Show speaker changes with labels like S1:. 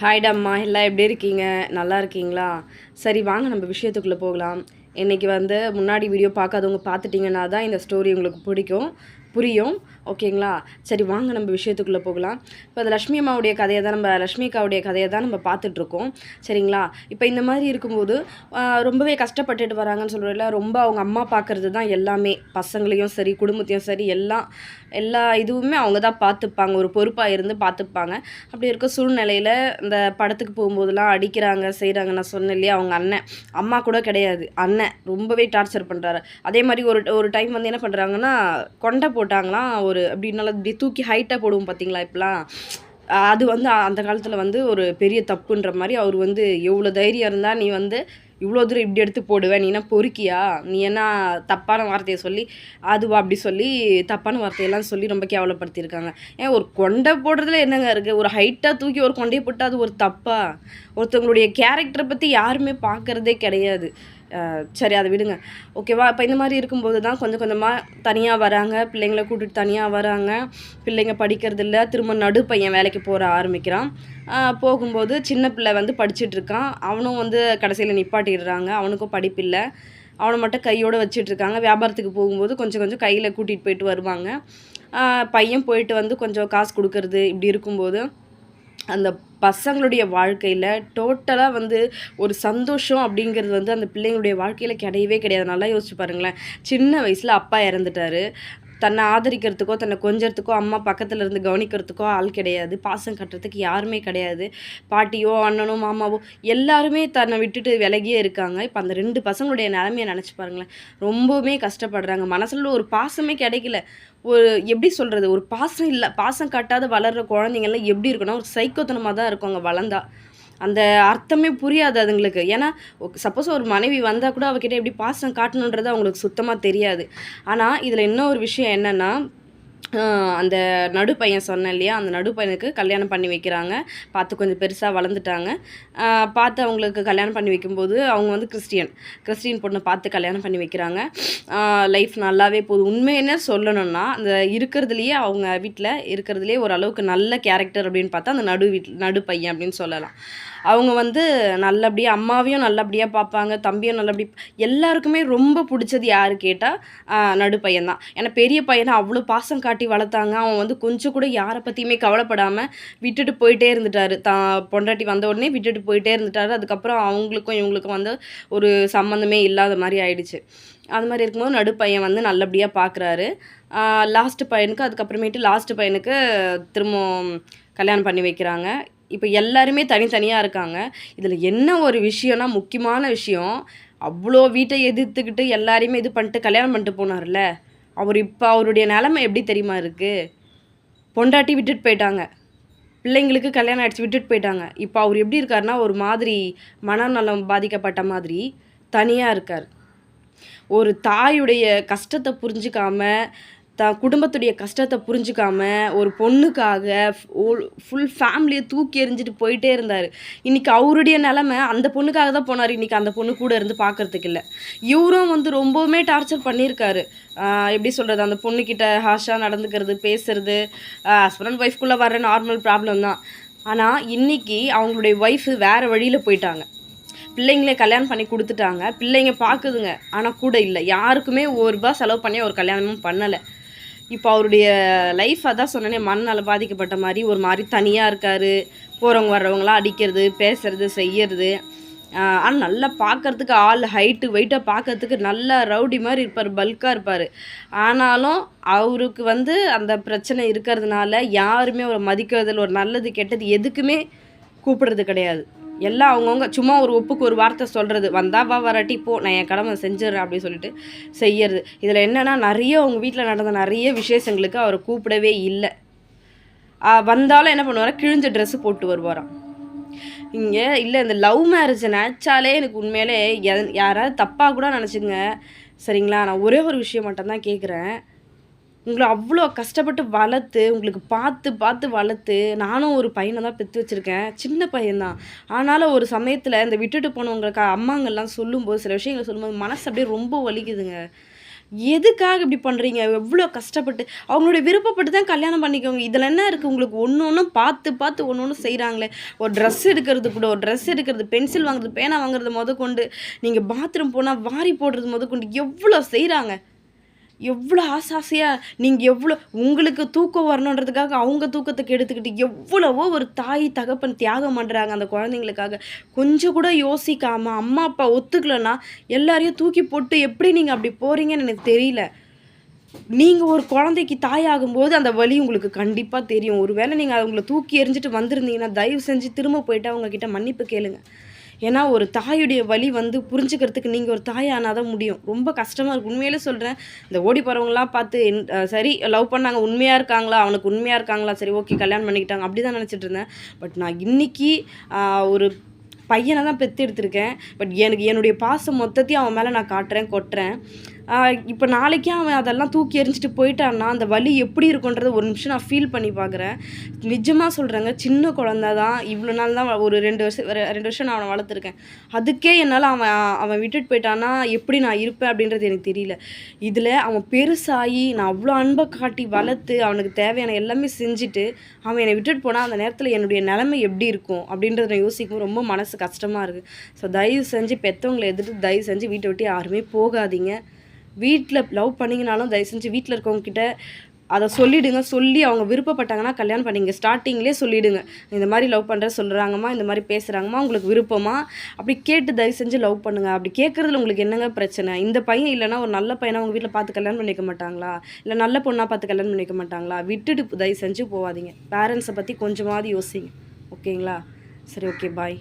S1: ஹாய்டம்மா எல்லாம் எப்படி இருக்கீங்க நல்லா இருக்கீங்களா சரி வாங்க நம்ம விஷயத்துக்குள்ளே போகலாம் இன்றைக்கி வந்து முன்னாடி வீடியோ பார்க்காதவங்க பார்த்துட்டிங்கன்னா தான் இந்த ஸ்டோரி உங்களுக்கு பிடிக்கும் புரியும் ஓகேங்களா சரி வாங்க நம்ம விஷயத்துக்குள்ளே போகலாம் இப்போ அந்த லக்ஷ்மி அம்மாவுடைய கதையை தான் நம்ம லக்ஷ்மிக்காவுடைய கதையை தான் நம்ம பார்த்துட்ருக்கோம் சரிங்களா இப்போ இந்த மாதிரி இருக்கும்போது ரொம்பவே கஷ்டப்பட்டுட்டு வராங்கன்னு சொல்கிறதில்ல ரொம்ப அவங்க அம்மா பார்க்குறது தான் எல்லாமே பசங்களையும் சரி குடும்பத்தையும் சரி எல்லாம் எல்லா இதுவுமே அவங்க தான் பார்த்துப்பாங்க ஒரு பொறுப்பாக இருந்து பார்த்துப்பாங்க அப்படி இருக்க சூழ்நிலையில் இந்த படத்துக்கு போகும்போதெல்லாம் அடிக்கிறாங்க செய்கிறாங்க நான் சொன்னேன் இல்லையா அவங்க அண்ணன் அம்மா கூட கிடையாது அண்ணன் ரொம்பவே டார்ச்சர் பண்ணுறாரு அதே மாதிரி ஒரு ஒரு டைம் வந்து என்ன பண்ணுறாங்கன்னா கொண்டை போட்டாங்களாம் ஒரு ஒரு அப்படின்னால இப்படி தூக்கி ஹைட்டாக போடுவோம் பார்த்தீங்களா இப்பெல்லாம் அது வந்து அந்த காலத்தில் வந்து ஒரு பெரிய தப்புன்ற மாதிரி அவர் வந்து எவ்வளோ தைரியம் இருந்தால் நீ வந்து இவ்வளோ தூரம் இப்படி எடுத்து போடுவேன் நீ என்ன பொறுக்கியா நீ என்ன தப்பான வார்த்தையை சொல்லி அதுவா அப்படி சொல்லி தப்பான வார்த்தையெல்லாம் சொல்லி ரொம்ப கேவலப்படுத்தியிருக்காங்க ஏன் ஒரு கொண்டை போடுறதுல என்னங்க இருக்குது ஒரு ஹைட்டாக தூக்கி ஒரு கொண்டையை போட்டால் அது ஒரு தப்பாக ஒருத்தவங்களுடைய கேரக்டரை பற்றி யாருமே பார்க்குறதே கிடையாது சரி அதை விடுங்க ஓகேவா இப்போ இந்த மாதிரி இருக்கும்போது தான் கொஞ்சம் கொஞ்சமாக தனியாக வராங்க பிள்ளைங்களை கூட்டிகிட்டு தனியாக வராங்க பிள்ளைங்க படிக்கிறதில்ல திரும்ப நடு பையன் வேலைக்கு போகிற ஆரம்பிக்கிறான் போகும்போது சின்ன பிள்ளை வந்து படிச்சுட்டு இருக்கான் அவனும் வந்து கடைசியில் நிப்பாட்டிடுறாங்க அவனுக்கும் படிப்பில்லை அவனை மட்டும் கையோடு வச்சுட்ருக்காங்க வியாபாரத்துக்கு போகும்போது கொஞ்சம் கொஞ்சம் கையில் கூட்டிகிட்டு போயிட்டு வருவாங்க பையன் போயிட்டு வந்து கொஞ்சம் காசு கொடுக்கறது இப்படி இருக்கும்போது அந்த பசங்களுடைய வாழ்க்கையில் டோட்டலாக வந்து ஒரு சந்தோஷம் அப்படிங்கிறது வந்து அந்த பிள்ளைங்களுடைய வாழ்க்கையில் கிடையவே கிடையாது நல்லா யோசிச்சு பாருங்களேன் சின்ன வயசில் அப்பா இறந்துட்டாரு தன்னை ஆதரிக்கிறதுக்கோ தன்னை கொஞ்சத்துக்கோ அம்மா பக்கத்தில் இருந்து கவனிக்கிறதுக்கோ ஆள் கிடையாது பாசம் கட்டுறதுக்கு யாருமே கிடையாது பாட்டியோ அண்ணனோ மாமாவோ எல்லாருமே தன்னை விட்டுட்டு விலகியே இருக்காங்க இப்போ அந்த ரெண்டு பசங்களுடைய நிலமையை நினச்சி பாருங்களேன் ரொம்பவுமே கஷ்டப்படுறாங்க மனசில் ஒரு பாசமே கிடைக்கல ஒரு எப்படி சொல்கிறது ஒரு பாசம் இல்லை பாசம் கட்டாத வளர்கிற குழந்தைங்கள்லாம் எப்படி இருக்கணும் ஒரு சைக்கோத்தனமாக தான் இருக்கும் அங்கே வளர்ந்தா அந்த அர்த்தமே புரியாது அதுங்களுக்கு ஏன்னா சப்போஸ் ஒரு மனைவி வந்தால் கூட அவகிட்ட எப்படி பாசம் காட்டணுன்றது அவங்களுக்கு சுத்தமாக தெரியாது ஆனால் இதில் இன்னொரு விஷயம் என்னென்னா அந்த நடு பையன் சொன்னேன் இல்லையா அந்த நடு பையனுக்கு கல்யாணம் பண்ணி வைக்கிறாங்க பார்த்து கொஞ்சம் பெருசாக வளர்ந்துட்டாங்க பார்த்து அவங்களுக்கு கல்யாணம் பண்ணி வைக்கும்போது அவங்க வந்து கிறிஸ்டியன் கிறிஸ்டியன் பொண்ணை பார்த்து கல்யாணம் பண்ணி வைக்கிறாங்க லைஃப் நல்லாவே போகுது உண்மை என்ன சொல்லணும்னா அந்த இருக்கிறதுலையே அவங்க வீட்டில் இருக்கிறதுலேயே ஓரளவுக்கு நல்ல கேரக்டர் அப்படின்னு பார்த்தா அந்த நடு வீட் நடு பையன் அப்படின்னு சொல்லலாம் அவங்க வந்து நல்லபடியாக அம்மாவையும் நல்லபடியாக பார்ப்பாங்க தம்பியும் நல்லபடி எல்லாருக்குமே ரொம்ப பிடிச்சது யார் கேட்டால் நடு பையன் தான் ஏன்னா பெரிய பையனை அவ்வளோ பாசம் காட்டி வளர்த்தாங்க அவன் வந்து கொஞ்சம் கூட யாரை பற்றியுமே கவலைப்படாமல் விட்டுட்டு போயிட்டே இருந்துட்டார் த பொண்டாட்டி வந்த உடனே விட்டுட்டு போயிட்டே இருந்துட்டார் அதுக்கப்புறம் அவங்களுக்கும் இவங்களுக்கும் வந்து ஒரு சம்மந்தமே இல்லாத மாதிரி ஆயிடுச்சு அது மாதிரி இருக்கும்போது நடுப்பையன் வந்து நல்லபடியாக பார்க்குறாரு லாஸ்ட்டு பையனுக்கு அதுக்கப்புறமேட்டு லாஸ்ட்டு பையனுக்கு திரும்பவும் கல்யாணம் பண்ணி வைக்கிறாங்க இப்போ எல்லாருமே தனித்தனியாக இருக்காங்க இதில் என்ன ஒரு விஷயம்னா முக்கியமான விஷயம் அவ்வளோ வீட்டை எதிர்த்துக்கிட்டு எல்லாரையுமே இது பண்ணிட்டு கல்யாணம் பண்ணிட்டு போனார்ல அவர் இப்போ அவருடைய நிலமை எப்படி தெரியுமா இருக்குது பொண்டாட்டி விட்டுட்டு போயிட்டாங்க பிள்ளைங்களுக்கு கல்யாணம் ஆகிடுச்சு விட்டுட்டு போயிட்டாங்க இப்போ அவர் எப்படி இருக்காருன்னா ஒரு மாதிரி மனநலம் பாதிக்கப்பட்ட மாதிரி தனியாக இருக்கார் ஒரு தாயுடைய கஷ்டத்தை புரிஞ்சுக்காம தான் குடும்பத்துடைய கஷ்டத்தை புரிஞ்சுக்காம ஒரு பொண்ணுக்காக ஃபுல் ஃபேமிலியை தூக்கி எறிஞ்சிட்டு போயிட்டே இருந்தார் இன்றைக்கி அவருடைய நிலமை அந்த பொண்ணுக்காக தான் போனார் இன்றைக்கி அந்த பொண்ணு கூட இருந்து பார்க்குறதுக்கு இல்லை இவரும் வந்து ரொம்பவுமே டார்ச்சர் பண்ணியிருக்காரு எப்படி சொல்கிறது அந்த பொண்ணுக்கிட்ட ஹாஷாக நடந்துக்கிறது பேசுறது ஹஸ்பண்ட் அண்ட் ஒய்ஃப்குள்ளே வர நார்மல் ப்ராப்ளம் தான் ஆனால் இன்றைக்கி அவங்களுடைய ஒய்ஃபு வேறு வழியில் போயிட்டாங்க பிள்ளைங்களே கல்யாணம் பண்ணி கொடுத்துட்டாங்க பிள்ளைங்க பார்க்குதுங்க ஆனால் கூட இல்லை யாருக்குமே ஒரு ரூபா செலவு பண்ணி ஒரு கல்யாணமும் பண்ணலை இப்போ அவருடைய லைஃப் அதான் சொன்னேனே மண்ணால் பாதிக்கப்பட்ட மாதிரி ஒரு மாதிரி தனியாக இருக்கார் போகிறவங்க வர்றவங்களாம் அடிக்கிறது பேசுறது செய்யறது ஆனால் நல்லா பார்க்குறதுக்கு ஆள் ஹைட்டு வெயிட்டாக பார்க்கறதுக்கு நல்லா ரவுடி மாதிரி இருப்பார் பல்காக இருப்பார் ஆனாலும் அவருக்கு வந்து அந்த பிரச்சனை இருக்கிறதுனால யாருமே அவரை மதிக்கிறதில் ஒரு நல்லது கெட்டது எதுக்குமே கூப்பிடுறது கிடையாது எல்லாம் அவங்கவுங்க சும்மா ஒரு ஒப்புக்கு ஒரு வார்த்தை சொல்கிறது வந்தா வா வராட்டி போ நான் என் கடமை செஞ்சிடறேன் அப்படின்னு சொல்லிட்டு செய்யறது இதில் என்னென்னா நிறைய அவங்க வீட்டில் நடந்த நிறைய விசேஷங்களுக்கு அவரை கூப்பிடவே இல்லை வந்தாலும் என்ன பண்ணுவாரா கிழிஞ்ச ட்ரெஸ் போட்டு வருவாராம் இங்கே இல்லை இந்த லவ் மேரேஜ் நினச்சாலே எனக்கு உண்மையிலே யாராவது தப்பாக கூட நினச்சிங்க சரிங்களா நான் ஒரே ஒரு விஷயம் மட்டும்தான் கேட்குறேன் உங்களை அவ்வளோ கஷ்டப்பட்டு வளர்த்து உங்களுக்கு பார்த்து பார்த்து வளர்த்து நானும் ஒரு பையனை தான் பெற்று வச்சுருக்கேன் சின்ன பையன்தான் ஆனாலும் ஒரு சமயத்தில் இந்த விட்டுட்டு போனவங்களுக்கு அம்மாங்கள்லாம் சொல்லும்போது சில விஷயங்கள் சொல்லும்போது மனசு அப்படியே ரொம்ப வலிக்குதுங்க எதுக்காக இப்படி பண்ணுறீங்க எவ்வளோ கஷ்டப்பட்டு அவங்களுடைய விருப்பப்பட்டு தான் கல்யாணம் பண்ணிக்கோங்க இதில் என்ன இருக்குது உங்களுக்கு ஒன்று ஒன்றும் பார்த்து பார்த்து ஒன்று ஒன்றும் செய்கிறாங்களே ஒரு ட்ரெஸ் எடுக்கிறது கூட ஒரு ட்ரெஸ் எடுக்கிறது பென்சில் வாங்குறது பேனா வாங்குறது முத கொண்டு நீங்கள் பாத்ரூம் போனால் வாரி போடுறது முத கொண்டு எவ்வளோ செய்கிறாங்க எவ்வளோ ஆசை ஆசையாக நீங்கள் எவ்வளோ உங்களுக்கு தூக்கம் வரணுன்றதுக்காக அவங்க தூக்கத்துக்கு எடுத்துக்கிட்டு எவ்வளவோ ஒரு தாய் தகப்பன் தியாகம் பண்ணுறாங்க அந்த குழந்தைங்களுக்காக கொஞ்சம் கூட யோசிக்காமல் அம்மா அப்பா ஒத்துக்கலன்னா எல்லாரையும் தூக்கி போட்டு எப்படி நீங்கள் அப்படி போகிறீங்கன்னு எனக்கு தெரியல நீங்கள் ஒரு குழந்தைக்கு தாயாகும்போது அந்த வழி உங்களுக்கு கண்டிப்பாக தெரியும் ஒருவேளை நீங்கள் அவங்கள தூக்கி எறிஞ்சிட்டு வந்திருந்தீங்கன்னா தயவு செஞ்சு திரும்ப போயிட்டு அவங்கக்கிட்ட மன்னிப்பு கேளுங்கள் ஏன்னா ஒரு தாயுடைய வழி வந்து புரிஞ்சுக்கிறதுக்கு நீங்கள் ஒரு தாயானால் தான் முடியும் ரொம்ப கஷ்டமாக இருக்குது உண்மையிலே சொல்கிறேன் இந்த ஓடி போகிறவங்களாம் பார்த்து சரி லவ் பண்ணாங்க உண்மையாக இருக்காங்களா அவனுக்கு உண்மையாக இருக்காங்களா சரி ஓகே கல்யாணம் பண்ணிக்கிட்டாங்க அப்படி தான் நினச்சிட்டு இருந்தேன் பட் நான் இன்றைக்கி ஒரு பையனை தான் பெற்று எடுத்திருக்கேன் பட் எனக்கு என்னுடைய பாசம் மொத்தத்தையும் அவன் மேலே நான் காட்டுறேன் கொட்டுறேன் இப்போ நாளைக்கே அவன் அதெல்லாம் தூக்கி எறிஞ்சிட்டு போயிட்டான்னா அந்த வலி எப்படி இருக்குன்றத ஒரு நிமிஷம் நான் ஃபீல் பண்ணி பார்க்குறேன் நிஜமாக சொல்கிறேங்க சின்ன குழந்த தான் இவ்வளோ நாள் தான் ஒரு ரெண்டு வருஷம் ரெண்டு வருஷம் நான் அவனை வளர்த்துருக்கேன் அதுக்கே என்னால் அவன் அவன் விட்டுட்டு போயிட்டான்னா எப்படி நான் இருப்பேன் அப்படின்றது எனக்கு தெரியல இதில் அவன் பெருசாகி நான் அவ்வளோ அன்பை காட்டி வளர்த்து அவனுக்கு தேவையான எல்லாமே செஞ்சுட்டு அவன் என்னை விட்டுட்டு போனால் அந்த நேரத்தில் என்னுடைய நிலைமை எப்படி இருக்கும் அப்படின்றத நான் யோசிக்கும் ரொம்ப மனசு கஷ்டமாக இருக்குது ஸோ தயவு செஞ்சு பெற்றவங்களை எதிர்த்து தயவு செஞ்சு வீட்டை விட்டு யாருமே போகாதீங்க வீட்டில் லவ் பண்ணிங்கனாலும் தயவு செஞ்சு வீட்டில் இருக்கவங்கக்கிட்ட அதை சொல்லிவிடுங்க சொல்லி அவங்க விருப்பப்பட்டாங்கன்னா கல்யாணம் பண்ணிங்க ஸ்டார்டிங்லேயே சொல்லிவிடுங்க இந்த மாதிரி லவ் பண்ணுற சொல்கிறாங்கம்மா இந்த மாதிரி பேசுகிறாங்கம்மா உங்களுக்கு விருப்பமா அப்படி கேட்டு தயவு செஞ்சு லவ் பண்ணுங்கள் அப்படி கேட்குறதுல உங்களுக்கு என்னங்க பிரச்சனை இந்த பையன் இல்லைனா ஒரு நல்ல பையனை அவங்க வீட்டில் பார்த்து கல்யாணம் பண்ணிக்க மாட்டாங்களா இல்லை நல்ல பொண்ணாக பார்த்து கல்யாணம் பண்ணிக்க மாட்டாங்களா விட்டுட்டு தயவு செஞ்சு போகாதீங்க பேரண்ட்ஸை பற்றி கொஞ்சமாவது யோசிங்க ஓகேங்களா சரி ஓகே பாய்